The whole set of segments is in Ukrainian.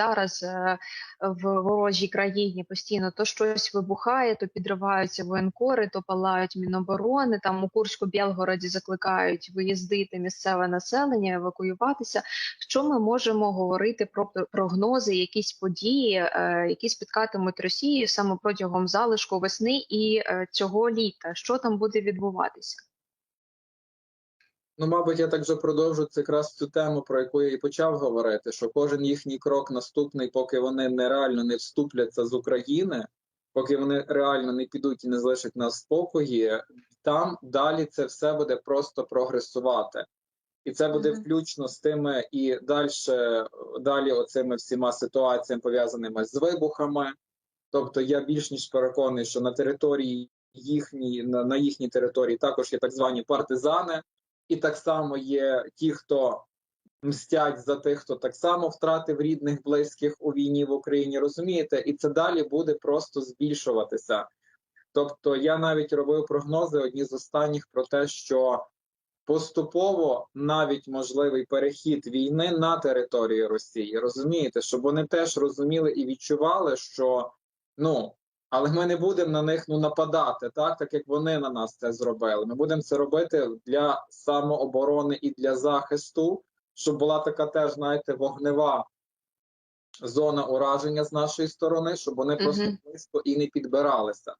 зараз е, в ворожій країні постійно то щось вибухає, то підриваються воєнкори, то палають міноборони. Там у Курську Білгороді закликають виїздити місцеве населення, евакуюватися. Що ми можемо говорити про прогнози, якісь події, е, які спіткатимуть Росію саме протягом залишку весни і е, цього літа? Що там буде відбуватися? Ну, мабуть, я так вже продовжу це якраз цю тему, про яку я і почав говорити: що кожен їхній крок наступний, поки вони нереально не вступляться з України, поки вони реально не підуть і не залишать нас спокої, там далі це все буде просто прогресувати. І це буде включно з тими і далі, далі оцими всіма ситуаціями пов'язаними з вибухами. Тобто я більш ніж переконаний, що на території їхній на, на їхній території також є так звані партизани, і так само є ті, хто мстять за тих, хто так само втратив рідних, близьких у війні в Україні. Розумієте, і це далі буде просто збільшуватися. Тобто, я навіть робив прогнози одні з останніх про те, що поступово навіть можливий перехід війни на територію Росії. Розумієте, щоб вони теж розуміли і відчували, що ну але ми не будемо на них ну нападати, так так як вони на нас це зробили. Ми будемо це робити для самооборони і для захисту, щоб була така теж, знаєте, вогнева зона ураження з нашої сторони, щоб вони uh просто близько і не підбиралися.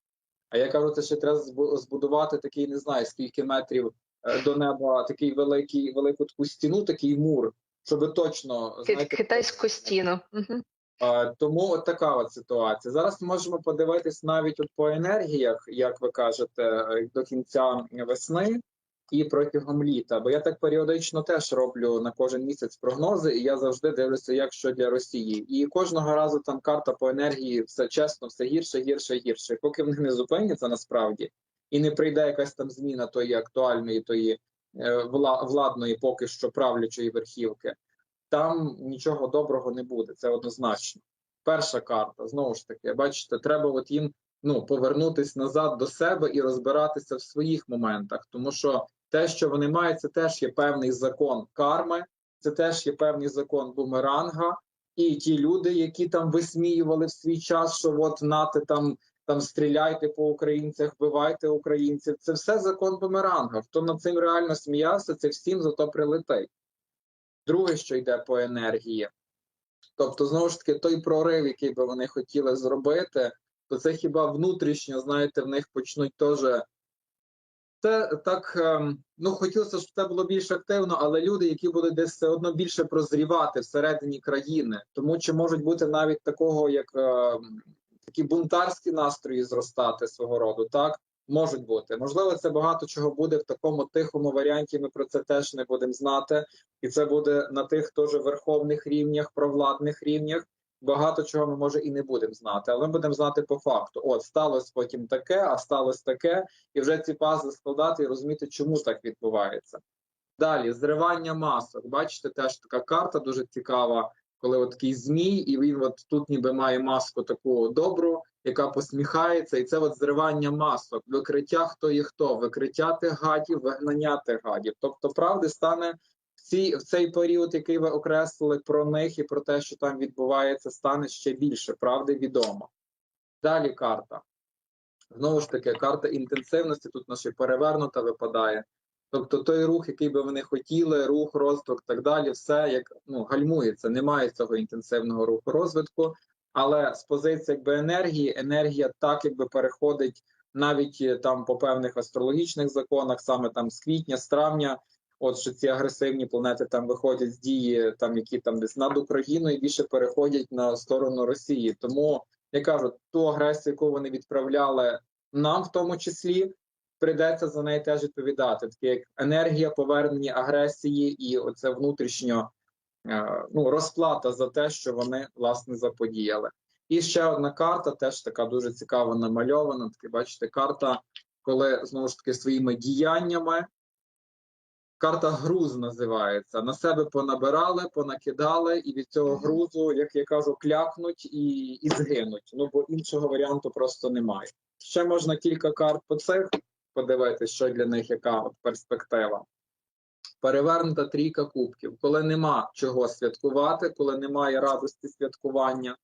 А я кажу, це ще треба збудувати такий, не знаю, скільки метрів е, до неба, такий великий, велику таку стіну, такий мур, щоб точно знаєте, китайську стіну. Угу. Тому от така от ситуація. Зараз можемо подивитись навіть от по енергіях, як ви кажете, до кінця весни і протягом літа. Бо я так періодично теж роблю на кожен місяць прогнози, і я завжди дивлюся, як що для Росії. І кожного разу там карта по енергії все чесно, все гірше, гірше, гірше. Поки вони не зупиняться насправді і не прийде якась там зміна тої актуальної, тої е, владної, поки що правлячої верхівки там нічого доброго не буде. Це однозначно. Перша карта знову ж таки, бачите, треба от їм ну повернутись назад до себе і розбиратися в своїх моментах, тому що те, що вони мають, це теж є певний закон карми, це теж є певний закон бумеранга, і ті люди, які там висміювали в свій час, що от нати там. Там стріляйте по українцях, вбивайте українців. Це все закон бумеранга. Хто над цим реально сміявся, це всім зато прилетить друге, що йде по енергії. Тобто, знову ж таки, той прорив, який би вони хотіли зробити, то це хіба внутрішньо, знаєте, в них почнуть теж. Це так, ем, ну хотілося, щоб це було більш активно, але люди, які будуть десь все одно більше прозрівати всередині країни, тому чи можуть бути навіть такого, як е, такі бунтарські настрої зростати свого роду, так можуть бути. Можливо, це багато чого буде в такому тихому варіанті. Ми про це теж не будемо знати, і це буде на тих теж верховних рівнях, провладних рівнях. Багато чого ми може і не будемо знати, але ми будемо знати по факту. От сталося потім таке, а сталося таке, і вже ці пазли складати і розуміти, чому так відбувається. Далі зривання масок. Бачите, теж така карта дуже цікава, коли от такий змій, і він от тут ніби має маску таку добру, яка посміхається, і це от зривання масок, викриття хто є хто, викриття тих гадів, вигнання тих гадів. Тобто, правди стане в цій в цей період, який ви окреслили про них і про те, що там відбувається, стане ще більше. Правди відомо. Далі карта. Знову ж таки, карта інтенсивності тут наша перевернута випадає. Тобто той рух, який би вони хотіли, рух, розвиток так далі, все як ну гальмується. Немає цього інтенсивного руху розвитку. Але з позиції якби енергії, енергія так якби переходить навіть е, там по певних астрологічних законах, саме там з квітня, з травня. От що ці агресивні планети там виходять з дії, там які там десь над Україною більше переходять на сторону Росії. Тому я кажу, ту агресію, яку вони відправляли нам, в тому числі, прийдеться за неї теж відповідати. Таке як енергія повернення агресії і оце внутрішньо ну, розплата за те, що вони власне заподіяли. І ще одна карта, теж така дуже цікаво намальована. Таке, бачите, карта, коли знову ж таки своїми діяннями. Карта груз називається. На себе понабирали, понакидали, і від цього грузу, як я кажу, клякнуть і і згинуть. Ну бо іншого варіанту просто немає. Ще можна кілька карт по цих подивитися, що для них яка от перспектива. Перевернута трійка кубків, коли нема чого святкувати, коли немає радості святкування.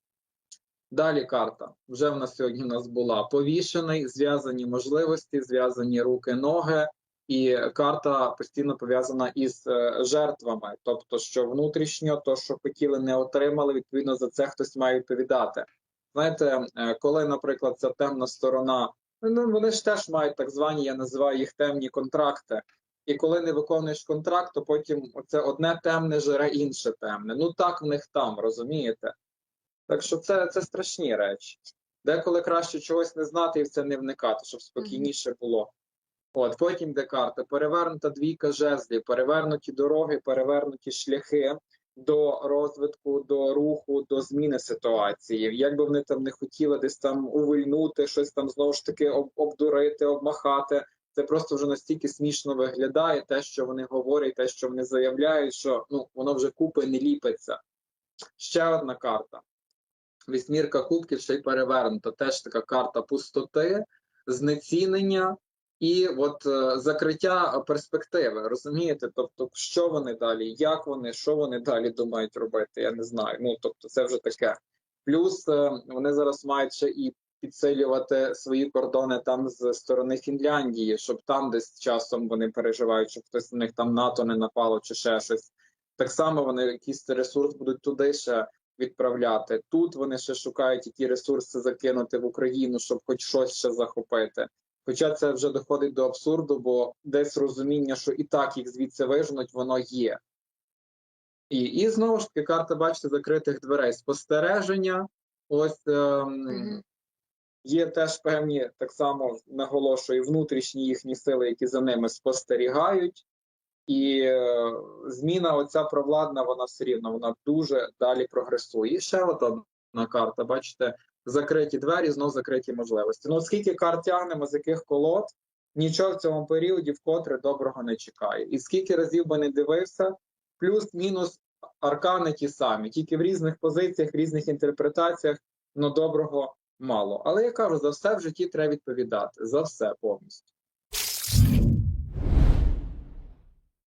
Далі карта. Вже в нас сьогодні в нас була повішений, зв'язані можливості, зв'язані руки, ноги, і карта постійно пов'язана із е, жертвами. Тобто, що внутрішньо, то, що хотіли, не отримали, відповідно за це хтось має відповідати. Знаєте, е, коли, наприклад, ця темна сторона, ну вони ж теж мають так звані, я називаю їх темні контракти. І коли не виконуєш контракт, то потім це одне темне жере інше темне. Ну так в них там, розумієте? Так що це, це страшні речі. Деколи краще чогось не знати і в це не вникати, щоб спокійніше було. От потім де карта, перевернута двійка жезлів, перевернуті дороги, перевернуті шляхи до розвитку, до руху, до зміни ситуації. Як би вони там не хотіли десь там увильнути, щось там знову ж таки обдурити, обмахати. Це просто вже настільки смішно виглядає, те, що вони говорять, те, що вони заявляють, що ну воно вже купи не ліпиться. Ще одна карта. Вісьмірка кубків ще й перевернута. Теж така карта пустоти, знецінення і от е, закриття перспективи. Розумієте? Тобто, що вони далі, як вони, що вони далі думають робити? Я не знаю. Ну тобто, це вже таке. Плюс е, вони зараз мають ще і підсилювати свої кордони там з сторони Фінляндії, щоб там десь часом вони переживають, щоб хтось на них там НАТО не напало чи ще щось. Так само вони якийсь ресурс будуть туди ще відправляти. Тут вони ще шукають які ресурси закинути в Україну, щоб хоч щось ще захопити. Хоча це вже доходить до абсурду, бо десь розуміння, що і так їх звідси виженуть, воно є. І, і знову ж таки, карта, бачите, закритих дверей. Спостереження. Ось ем. Є теж певні, так само наголошую, внутрішні їхні сили, які за ними спостерігають. І е, зміна оця провладна, вона все рівно вона дуже далі прогресує. І ще от одна карта, бачите, закриті двері, знов закриті можливості. Ну, скільки карт тягнемо, з яких колод, нічого в цьому періоді вкотре доброго не чекає. І скільки разів би не дивився, плюс-мінус аркани ті самі, тільки в різних позиціях, в різних інтерпретаціях, ну доброго мало. Але я кажу, за все в житті треба відповідати. За все повністю.